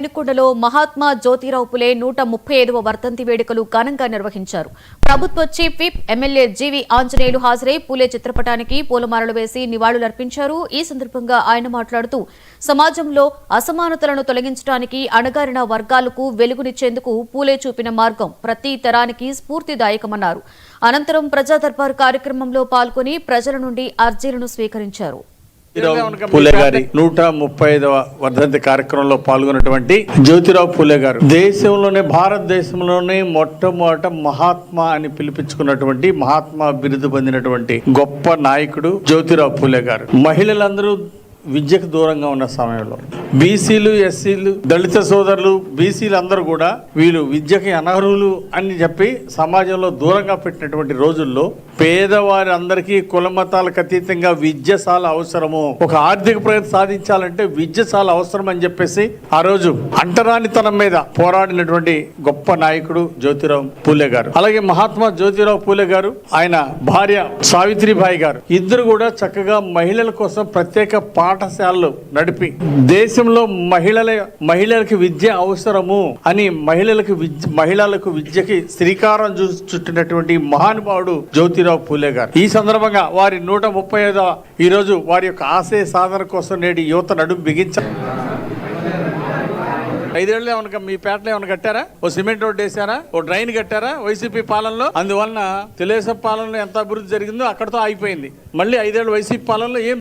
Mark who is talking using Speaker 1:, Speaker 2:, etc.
Speaker 1: వినుకొండలో మహాత్మా జ్యోతిరావు పులే నూట ముప్పై ఐదవ వర్ధంతి వేడుకలు ఘనంగా నిర్వహించారు. ప్రభుత్వ chief whip MLA G V Anjaneyulu హాజరై పూలే చిత్రపటానికి పూలమాలలు వేసి నివాళులర్పించారు. ఈ సందర్భంగా ఆయన మాట్లాడుతూ సమాజంలో అసమానతలను తొలగించడానికి అణగారిన వర్గాలకు వెలుగునిచ్చేందుకు పూలే చూపిన మార్గం ప్రతి తరానికి స్ఫూర్తిదాయకమన్నారు. అనంతరం ప్రజా దర్బార్ కార్యక్రమంలో పాల్గొని ప్రజల నుండి అర్జీలను స్వీకరించారు.
Speaker 2: పూలే గారి నూట ముప్పై ఐదవ వర్ధంతి కార్యక్రమంలో పాల్గొన్నటువంటి జ్యోతిరావు పూలే గారు. దేశంలోనే భారతదేశంలోనే మొట్టమొదట మహాత్మా అని పిలిపించుకున్నటువంటి మహాత్మా బిరుదు పొందినటువంటి గొప్ప నాయకుడు జ్యోతిరావు పూలే గారు. మహిళలందరూ విద్యకు దూరంగా ఉన్న సమయంలో బీసీలు ఎస్సీలు దళిత సోదరులు బీసీలు అందరూ కూడా వీళ్ళు విద్యకి అనర్హులు అని చెప్పి సమాజంలో దూరంగా పెట్టినటువంటి రోజుల్లో పేదవారి అందరికీ కుల మతాలకు అతీతంగా విద్య చాలా అవసరము. ఒక ఆర్థిక ప్రగతి సాధించాలంటే విద్య చాలా అవసరం అని చెప్పేసి ఆ రోజు అంటరానితనం మీద పోరాడినటువంటి గొప్ప నాయకుడు జ్యోతిరావు పూలే గారు. అలాగే మహాత్మా జ్యోతిరావు పూలే గారు ఆయన భార్య సావిత్రిబాయి గారు. ఇద్దరు కూడా చక్కగా మహిళల కోసం ప్రత్యేక పాఠశాలలు నడిపి దేశంలో మహిళల మహిళలకు విద్య అవసరము అని మహిళలకు విద్య మహిళలకు విద్యకి శ్రీకారం చుట్టినటువంటి మహానుభావుడు జ్యోతిరావు పూలే గారు. ఈ సందర్భంగా వారి నూట ముప్పై ఐదవ ఈ రోజు వారి యొక్క ఆశయ సాధన కోసం నేటి యువత నడుము బిగించారు ఐదేళ్ళు ఏమన్నా మీ పేటలో ఏమైనా కట్టారా? ఓ సిమెంట్ రోడ్ వేసారా ఓ డ్రైన్ కట్టారా? వైసీపీ పాలనలో? అందువలన తెలుగుదేశం పాలనలో ఎంత అభివృద్ధి జరిగిందో అక్కడతో ఆగిపోయింది. మళ్ళీ ఐదేళ్ళు వైసీపీ పాలనలో ఏం